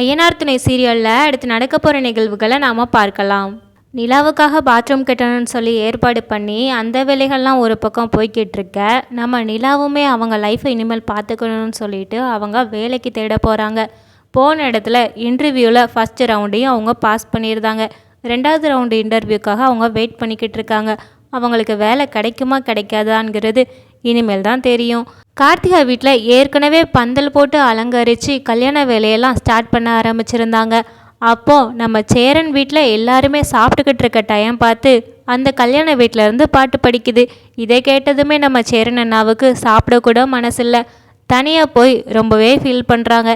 ஐயனார் துணை சீரியலில் அடுத்து நடக்க போகிற நிகழ்வுகளை நாம் பார்க்கலாம். நிலாவுக்காக பாத்ரூம் கட்டணும்னு சொல்லி ஏற்பாடு பண்ணி அந்த வேலைகள்லாம் ஒரு பக்கம் போய்கிட்டு இருக்க. நம்ம நிலாவுமே அவங்க லைஃப்பை இனிமேல் பார்த்துக்கணும்னு சொல்லிட்டு அவங்க வேலைக்கு தேட போகிறாங்க போன இடத்துல இன்டர்வியூவில் ஃபஸ்ட்டு ரவுண்டையும் அவங்க பாஸ் பண்ணியிருந்தாங்க. ரெண்டாவது ரவுண்டு இன்டர்வியூக்காக அவங்க வெயிட் பண்ணிக்கிட்டு இருக்காங்க. அவங்களுக்கு வேலை கிடைக்குமா கிடைக்காதாங்கிறது இனிமேல் தான் தெரியும். கார்த்திகா வீட்டில் ஏற்கனவே பந்தல் போட்டு அலங்கரித்து கல்யாண வேலையெல்லாம் ஸ்டார்ட் பண்ண ஆரம்பிச்சிருந்தாங்க. அப்போது நம்ம சேரன் வீட்டில் எல்லாருமே சாப்பிட்டுக்கிட்டு இருக்க டைம் பார்த்து அந்த கல்யாண வீட்டில் இருந்து பாட்டு படிக்குது. இதை கேட்டதுமே நம்ம சேரன் அண்ணாவுக்கு சாப்பிடக்கூட மனசில்லை. தனியாக போய் ரொம்பவே ஃபீல் பண்ணுறாங்க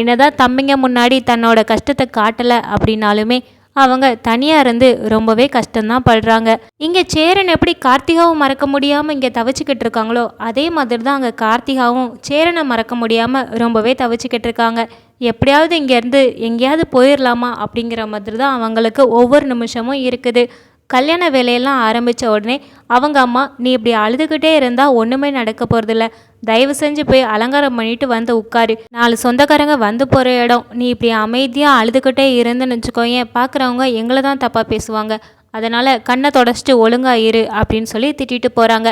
என்னதான் தம்பிங்க முன்னாடி தன்னோட கஷ்டத்தை காட்டலை அப்படின்னாலுமே அவங்க தனியாக இருந்து ரொம்பவே கஷ்டம்தான் படுறாங்க. இங்கே சேரன் எப்படி கார்த்திகாவும் மறக்க முடியாமல் இங்கே தவிச்சுக்கிட்டு இருக்காங்களோ அதே மாதிரி தான் அங்கே கார்த்திகாவும் சேரனை மறக்க முடியாமல் ரொம்பவே தவிச்சுக்கிட்டு இருக்காங்க. எப்படியாவது இங்கேருந்து எங்கேயாவது போயிடலாமா அப்படிங்கிற மாதிரி தான் அவங்களுக்கு ஒவ்வொரு நிமிஷமும் இருக்குது. கல்யாண வேலையெல்லாம் ஆரம்பித்த உடனே அவங்க அம்மா நீ இப்படி அழுதுகிட்டே இருந்தால் ஒன்றுமே நடக்க போகிறதில்ல தயவு செஞ்சு போய் அலங்காரம் பண்ணிட்டு வந்து உட்காரு. நாலு சொந்தக்காரங்க வந்து போகிற இடம். நீ இப்படி அமைதியாக அழுதுகிட்டே இருந்துன்னு வச்சுக்கோயேன். பார்க்குறவங்க எங்களை தான் தப்பாக பேசுவாங்க. அதனால் கண்ணை தொடச்சிட்டு ஒழுங்காக இரு அப்படின்னு சொல்லி திட்டிட்டு போகிறாங்க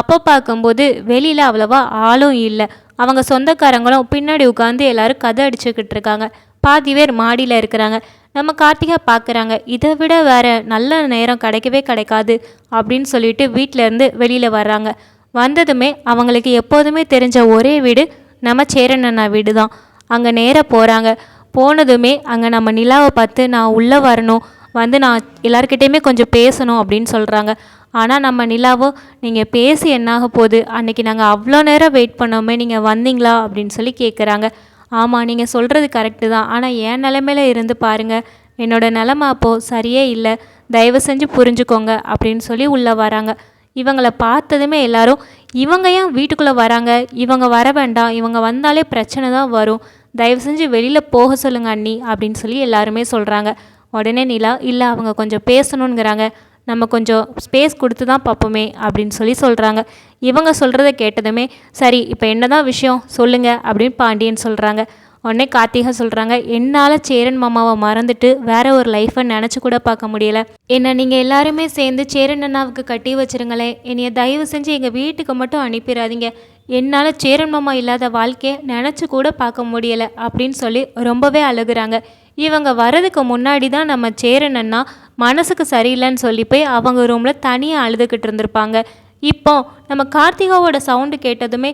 அப்போ பார்க்கும்போது வெளியில் அவ்வளோவா ஆளும் இல்லை. அவங்க சொந்தக்காரங்களும் பின்னாடி உட்காந்து எல்லாரும் கதை அடிச்சுக்கிட்டு இருக்காங்க. பாதி பேர் மாடியில் இருக்கிறாங்க. நம்ம கார்த்திகா பார்க்குறாங்க இதை விட வேறு நல்ல நேரம் கிடைக்கவே கிடைக்காது அப்படின்னு சொல்லிட்டு வீட்டிலேருந்து வெளியில் வர்றாங்க. வந்ததுமே அவங்களுக்கு எப்போதுமே தெரிஞ்ச ஒரே வீடு நம்ம சேரண்ணா வீடு தான் அங்கே நேராக போகிறாங்க போனதுமே அங்கே நம்ம நிலாவை பார்த்து நான் உள்ளே வரணும். வந்து நான் எல்லாருக்கிட்டேயுமே கொஞ்சம் பேசணும் அப்படின்னு சொல்கிறாங்க ஆனால் நம்ம நிலாவோ நீங்கள் பேசி என்னாக போகுது? அன்றைக்கி நாங்கள் அவ்வளோ நேரம் வெயிட் பண்ணோமே நீங்கள் வந்தீங்களா? அப்படின்னு சொல்லி கேட்குறாங்க ஆமாம் நீங்கள் சொல்கிறது கரெக்டு தான். ஆனால் என் நிலமையில இருந்து பாருங்கள் என்னோடய நிலமை அப்போது சரியே இல்லை. தயவு செஞ்சு புரிஞ்சுக்கோங்க அப்படின்னு சொல்லி உள்ளே வராங்க. இவங்களை பார்த்ததுமே எல்லாரும் இவங்க ஏன் வீட்டுக்குள்ளே வராங்க? இவங்க வர வேண்டாம். இவங்க வந்தாலே பிரச்சனை தான் வரும். தயவு செஞ்சு வெளியில் போக சொல்லுங்க அண்ணி அப்படின்னு சொல்லி எல்லாருமே சொல்கிறாங்க உடனே நிலா இல்லை அவங்க கொஞ்சம் பேசணுங்கிறாங்க நம்ம கொஞ்சம் ஸ்பேஸ் கொடுத்து தான் பார்ப்போமே அப்படின்னு சொல்லி சொல்கிறாங்க இவங்க சொல்கிறத கேட்டதுமே சரி இப்போ என்ன தான் விஷயம்? சொல்லுங்கள் அப்படின்னு பாண்டியன் சொல்கிறாங்க உடனே கார்த்திகா சொல்கிறாங்க என்னால் சேரன் மாமாவை மறந்துட்டு வேற ஒரு லைஃப்பை நினச்சி கூட பார்க்க முடியல. என்னை நீங்கள் எல்லாருமே சேர்ந்து சேரன் அண்ணாவுக்கு கட்டி வச்சிருங்களேன். என்னைய தயவு செஞ்சு எங்கள் வீட்டுக்கு மட்டும் அனுப்பிடாதீங்க. என்னால் சேரன் மாமா இல்லாத வாழ்க்கையை நினச்சி கூட பார்க்க முடியலை அப்படின்னு சொல்லி ரொம்பவே அழுகுறாங்க. இவங்க வரதுக்கு முன்னாடி தான் நம்ம சேரன் அண்ணா மனசுக்கு சரியில்லைன்னு சொல்லி போய் அவங்க ரூமில் தனியாக அழுதுகிட்டு இருந்திருப்பாங்க. இப்போ நம்ம கார்த்திகாவோட சவுண்டு கேட்டதுமே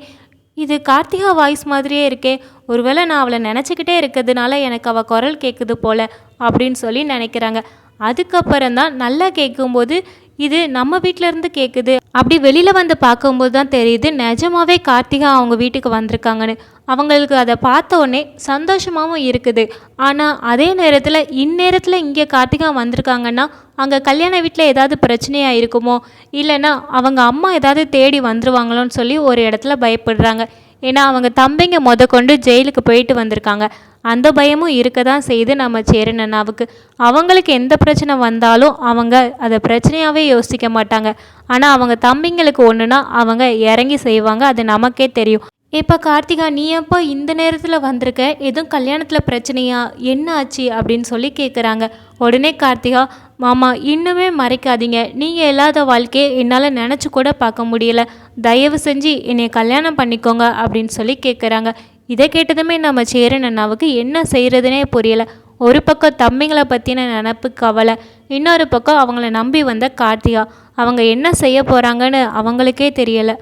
இது கார்த்திகா வாய்ஸ் மாதிரியே இருக்கே ஒருவேளை நான் அவளை நினச்சிக்கிட்டே இருக்கிறதுனால எனக்கு அவள் குரல் கேட்குது போல அப்படின்னு சொல்லி நினைக்கிறாங்க. அதுக்கப்புறம் தான் நல்லா கேட்கும்போது இது நம்ம வீட்டிலேருந்து கேட்குது அப்படி வெளியில் வந்து பார்க்கும்போது தான் தெரியுது நிஜமாவே கார்த்திகா அவங்க வீட்டுக்கு வந்திருக்காங்கன்னு. அவங்களுக்கு அதை பார்த்த உடனே சந்தோஷமாகவும் இருக்குது. ஆனால் அதே நேரத்தில் இந்நேரத்தில் இங்கே கார்த்திகா வந்திருக்காங்கன்னா அங்கே கல்யாண வீட்டில் ஏதாவது பிரச்சனையாக இருக்குமோ? இல்லைன்னா அவங்க அம்மா ஏதாவது தேடி வந்துருவாங்களோன்னு சொல்லி ஒரு இடத்துல பயப்படுறாங்க. ஏன்னா அவங்க தம்பிங்க முத கொண்டு ஜெயிலுக்கு போயிட்டு வந்திருக்காங்க. அந்த பயமும் இருக்க தான் செய்யுது நம்ம சேரனண்ணாவுக்கு அவங்களுக்கு எந்த பிரச்சனை வந்தாலும் அவங்க அதை பிரச்சனையாகவே யோசிக்க மாட்டாங்க. ஆனால் அவங்க தம்பிங்களுக்கு ஒன்றுனா அவங்க இறங்கி செய்வாங்க. அது நமக்கே தெரியும். இப்போ கார்த்திகா நீ எப்போ இந்த நேரத்தில் வந்திருக்க? எதுவும் கல்யாணத்தில் பிரச்சனையா? என்ன ஆச்சு? அப்படின்னு சொல்லி கேட்குறாங்க உடனே கார்த்திகா மாமா இன்னுமே மறைக்காதீங்க. நீங்கள் இல்லாத வாழ்க்கையை என்னால் நினச்சி கூட பார்க்க முடியல. தயவு செஞ்சு என்னை கல்யாணம் பண்ணிக்கோங்க அப்படின்னு சொல்லி கேட்குறாங்க இதை கேட்டதுமே நம்ம சேரன் அண்ணாவுக்கு என்ன செய்கிறதுனே புரியலை. ஒரு பக்கம் தம்பிங்களை பற்றின நினப்பு கவலை. இன்னொரு பக்கம் அவங்கள நம்பி வந்த கார்த்திகா. அவங்க என்ன செய்ய போகிறாங்கன்னு அவங்களுக்கே தெரியலை.